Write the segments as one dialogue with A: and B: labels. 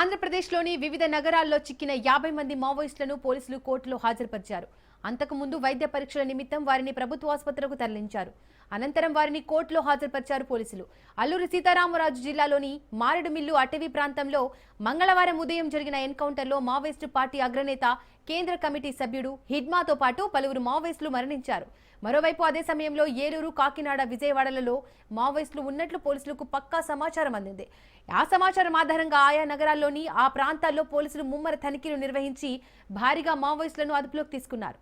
A: ఆంధ్రప్రదేశ్లోని వివిధ నగరాల్లో చిక్కిన యాభై మంది మావోయిస్టులను పోలీసులు కోర్టులో హాజరుపరిచారు. అంతకుముందు వైద్య పరీక్షల నిమిత్తం వారిని ప్రభుత్వ ఆసుపత్రులకు తరలించారు. అనంతరం వారిని కోర్టులో హాజరుపరిచారు పోలీసులు. అల్లూరి సీతారామరాజు జిల్లాలోని మారేడుమిల్లు అటవీ ప్రాంతంలో మంగళవారం ఉదయం జరిగిన ఎన్కౌంటర్లో మావోయిస్టు పార్టీ అగ్రనేత కేంద్ర కమిటీ సభ్యుడు హిడ్మాతో పాటు పలువురు మావోయిస్టులు మరణించారు. మరోవైపు అదే సమయంలో ఏలూరు కాకినాడ విజయవాడలలో మావోయిస్టులు ఉన్నట్లు పోలీసులకు పక్కా సమాచారం అందింది. ఆ సమాచారం ఆధారంగా ఆయా నగరాల్లోని ఆ ప్రాంతాల్లో పోలీసులు ముమ్మర తనిఖీలు నిర్వహించి భారీగా మావోయిస్టులను అదుపులోకి తీసుకున్నారు.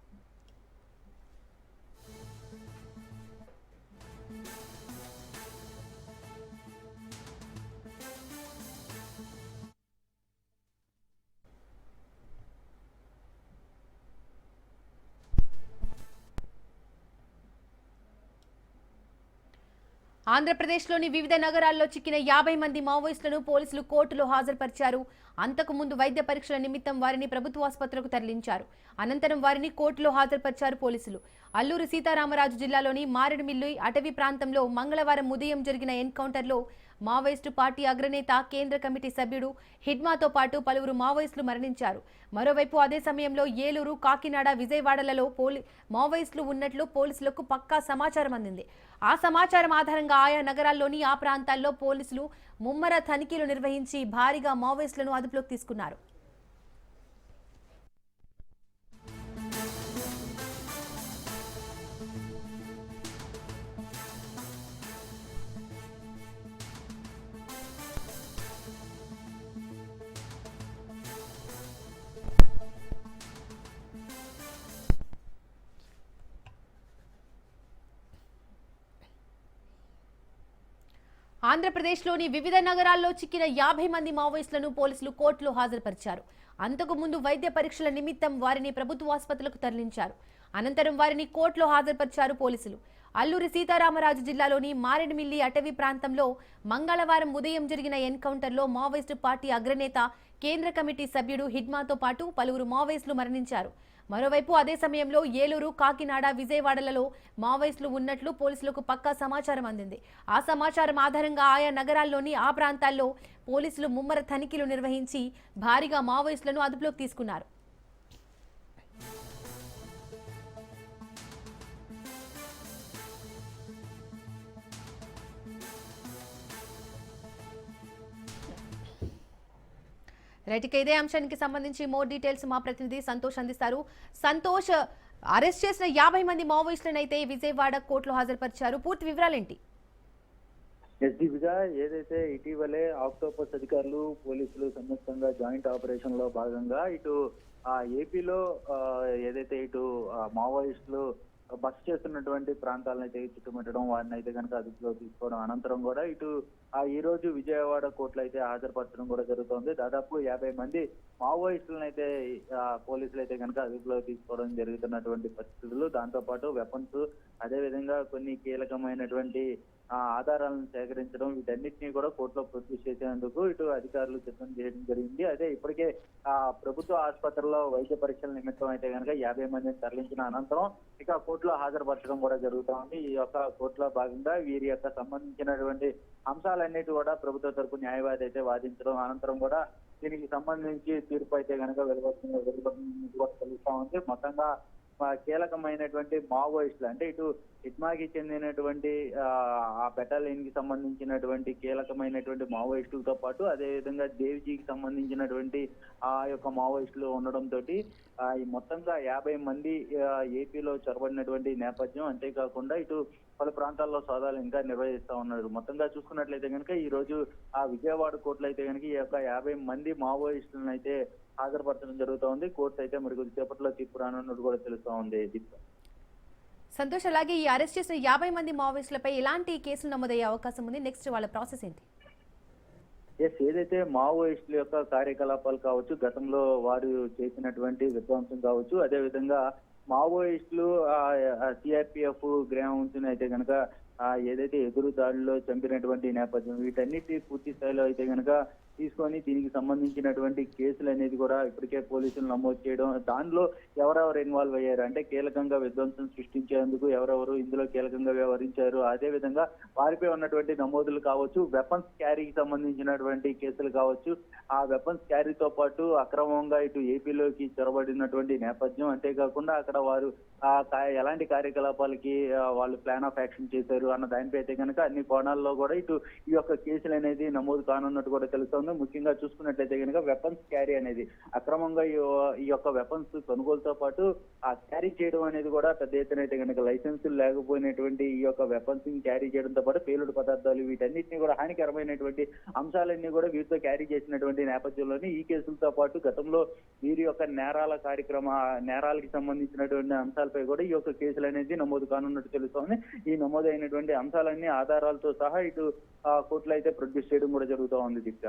A: ఆంధ్రప్రదేశ్లోని వివిధ నగరాల్లో చిక్కిన యాభై మంది మావోయిస్టులను పోలీసులు కోర్టులో హాజరుపరిచారు. అంతకు ముందు వైద్య పరీక్షల నిమిత్తం వారిని ప్రభుత్వ ఆసుపత్రులకు తరలించారు. అనంతరం వారిని కోర్టులో హాజరుపరిచారు పోలీసులు. అల్లూరు సీతారామరాజు జిల్లాలోని మారేడుమిల్లి అటవీ ప్రాంతంలో మంగళవారం ఉదయం జరిగిన ఎన్కౌంటర్లో మావోయిస్టు పార్టీ అగ్రనేత కేంద్ర కమిటీ సభ్యుడు హిడ్మాతో పాటు పలువురు మావోయిస్టులు మరణించారు. మరోవైపు అదే సమయంలో ఏలూరు కాకినాడ విజయవాడలలో పోలీ మావోయిస్టులు ఉన్నట్లు పోలీసులకు పక్కా సమాచారం అందింది. ఆ సమాచారం ఆధారంగా ఆయా నగరాల్లోని ఆ ప్రాంతాల్లో పోలీసులు ముమ్మర తనిఖీలు నిర్వహించి భారీగా మావోయిస్టులను అదుపులోకి తీసుకున్నారు. ఆంధ్రప్రదేశ్లోని వివిధ నగరాల్లో చిక్కిన యాభై మంది మావోయిస్టులను పోలీసులు కోర్టులో హాజరుపరిచారు. అంతకు ముందు వైద్య పరీక్షల నిమిత్తం వారిని ప్రభుత్వ ఆసుపత్రులకు తరలించారు. అనంతరం వారిని కోర్టులో హాజరుపరిచారు పోలీసులు. అల్లూరి సీతారామరాజు జిల్లాలోని మారేడుమిల్లి అటవీ ప్రాంతంలో మంగళవారం ఉదయం జరిగిన ఎన్కౌంటర్లో మావోయిస్టు పార్టీ అగ్రనేత కేంద్ర కమిటీ సభ్యుడు హిడ్మాతో పాటు పలువురు మావోయిస్టులు మరణించారు. మరోవైపు అదే సమయంలో ఏలూరు కాకినాడ విజయవాడలలో మావోయిస్టులు ఉన్నట్లు పోలీసులకు పక్కా సమాచారం అందింది. ఆ సమాచారం ఆధారంగా ఆయా నగరాల్లోని ఆ ప్రాంతాల్లో పోలీసులు ముమ్మర తనిఖీలు నిర్వహించి భారీగా మావోయిస్టులను అదుపులోకి తీసుకున్నారు. రైట్ ఇక ఇదే అంశానికి సంబంధించి మోర్ డీటెయిల్స్ మా ప్రతినిధి సంతోష్ అందిస్తారు. సంతోష్ అరెస్ట్ చేసిన యాభై మంది మావోయిస్టులను అయితే విజయవాడ కోర్టులో హాజరుపరిచారు. పూర్తి వివరాలేంటి?
B: ఎస్డీపీగా ఏదైతే ఇటీవలే ఆక్టోపస్ అధికారులు పోలీసులు సంయుక్తంగా జాయింట్ ఆపరేషన్లో భాగంగా ఇటు ఏపీలో ఏదైతే ఇటు మావోయిస్టులు బస్ చేస్తున్నటువంటి ప్రాంతాలను అయితే చుట్టుముట్టడం వారిని అయితే కనుక అదుపులో తీసుకోవడం అనంతరం కూడా ఇటు ఆ ఈ రోజు విజయవాడ కోర్టులో అయితే హాజరుపరచడం కూడా జరుగుతోంది. దాదాపు యాభై మంది మావోయిస్టులను అయితే పోలీసులు అయితే కనుక అదుపులో తీసుకోవడం జరుగుతున్నటువంటి పరిస్థితులు. దాంతో పాటు వెపన్స్ అదేవిధంగా కొన్ని కీలకమైనటువంటి ఆధారాలను సేకరించడం వీటన్నిటిని కూడా కోర్టులో ప్రొడ్యూస్ చేసేందుకు ఇటు అధికారులు సిద్ధం చేయడం జరిగింది. అదే ఇప్పటికే ఆ ప్రభుత్వ ఆసుపత్రిలో వైద్య పరీక్షల నిమిత్తం అయితే కనుక యాభై మందిని తరలించిన అనంతరం ఇక కోర్టులో హాజరుపరచడం కూడా జరుగుతోంది ఈ యొక్క కోర్టులో భాగంగా వీరి యొక్క సంబంధించినటువంటి అంశాలన్నిటి కూడా ప్రభుత్వ తరపు న్యాయవాది అయితే వాదించడం అనంతరం కూడా దీనికి సంబంధించి తీర్పు అయితే కనుక వెలువడుతుంది వెలువడుతుంది కూడా తెలుస్తా ఉంది. మొత్తంగా కీలకమైనటువంటి మావోయిస్టులు అంటే ఇటు ఇట్మాకి చెందినటువంటి ఆ, ఆ బెటాలియన్కి సంబంధించినటువంటి కీలకమైనటువంటి మావోయిస్టులతో పాటు అదే విధంగా దేవ్జీకి సంబంధించినటువంటి ఆ యొక్క మావోయిస్టులు ఉండడం తోటి ఈ మొత్తంగా యాభై మంది ఏపీలో చొరబడినటువంటి నేపథ్యం. అంతేకాకుండా ఇటు పలు ప్రాంతాల్లో సోదాలు ఇంకా నిర్వహిస్తా ఉన్నారు. మొత్తంగా చూసుకున్నట్లయితే కనుక ఈ రోజు ఆ విజయవాడ కోర్టులో అయితే కనుక ఈ యొక్క యాభై మంది మావోయిస్టులను అయితే హాజరుపరచడం జరుగుతోంది. కోర్టు అయితే మరి కొద్దిసేపట్లో తీర్పు రానున్నట్టు కూడా తెలుస్తా ఉంది
A: సంతోష్ అలాగే ఈ అరెస్ట్ చేసిన యాభై మంది మావోయిస్టులపై ఎలాంటి కేసులు నమోదయ్యే అవకాశం ఉంది? నెక్స్ట్ వాళ్ళ ప్రాసెస్ ఏంటి?
B: ఎస్ ఏదైతే మావోయిస్టుల యొక్క కార్యకలాపాలు కావచ్చు గతంలో వారు చేసినటువంటి విధ్వంసం కావచ్చు అదే విధంగా మావోయిస్టులు సిఆర్పిఎఫ్ గ్రామం అయితే కనుక ఏదైతే ఎదురు దాడిలో చంపినటువంటి నేపథ్యం వీటన్నిటి పూర్తి స్థాయిలో అయితే కనుక తీసుకొని దీనికి సంబంధించినటువంటి కేసులు అనేది కూడా ఇప్పటికే పోలీసులు నమోదు చేయడం. దానిలో ఎవరెవరు ఇన్వాల్వ్ అయ్యారు? అంటే కీలకంగా విధ్వంసం సృష్టించేందుకు ఎవరెవరు ఇందులో కీలకంగా వ్యవహరించారు? అదే విధంగా వారిపై ఉన్నటువంటి నమోదులు కావచ్చు వెపన్స్ క్యారీకి సంబంధించినటువంటి కేసులు కావచ్చు ఆ వెపన్స్ క్యారీతో పాటు అక్రమంగా ఇటు ఏపీలోకి చొరబడినటువంటి నేపథ్యం. అంతేకాకుండా అక్కడ వారు ఆ ఎలాంటి కార్యకలాపాలకి వాళ్ళు ప్లాన్ ఆఫ్ యాక్షన్ చేశారు అన్న దానిపై అయితే కనుక అన్ని కోణాల్లో కూడా ఇటు ఈ యొక్క కేసులు అనేది నమోదు కానున్నట్టు కూడా తెలుస్తోంది. ముఖ్యంగా చూసుకున్నట్లయితే కనుక వెపన్స్ క్యారీ అనేది అక్రమంగా ఈ ఈ యొక్క వెపన్స్ కొనుగోలుతో పాటు ఆ క్యారీ చేయడం అనేది కూడా పెద్ద ఎత్తున అయితే కనుక లైసెన్సులు లేకపోయినటువంటి ఈ యొక్క వెపన్స్ క్యారీ చేయడంతో పాటు పేలుడు పదార్థాలు వీటన్నిటిని కూడా హానికరమైనటువంటి అంశాలన్నీ కూడా వీరితో క్యారీ చేసినటువంటి నేపథ్యంలోని ఈ కేసులతో పాటు గతంలో వీరి యొక్క నేరాల కార్యక్రమ నేరాలకి సంబంధించినటువంటి అంశాలపై కూడా ఈ యొక్క కేసులు అనేది నమోదు కానున్నట్టు తెలుస్తోంది. ఈ నమోదైనటువంటి అంశాలన్నీ ఆధారాలతో సహా ఇటు ఆ, కోర్టులో అయితే ప్రొడ్యూస్ చేయడం కూడా జరుగుతూ ఉంది Deeksha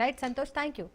A: right Santosh thank you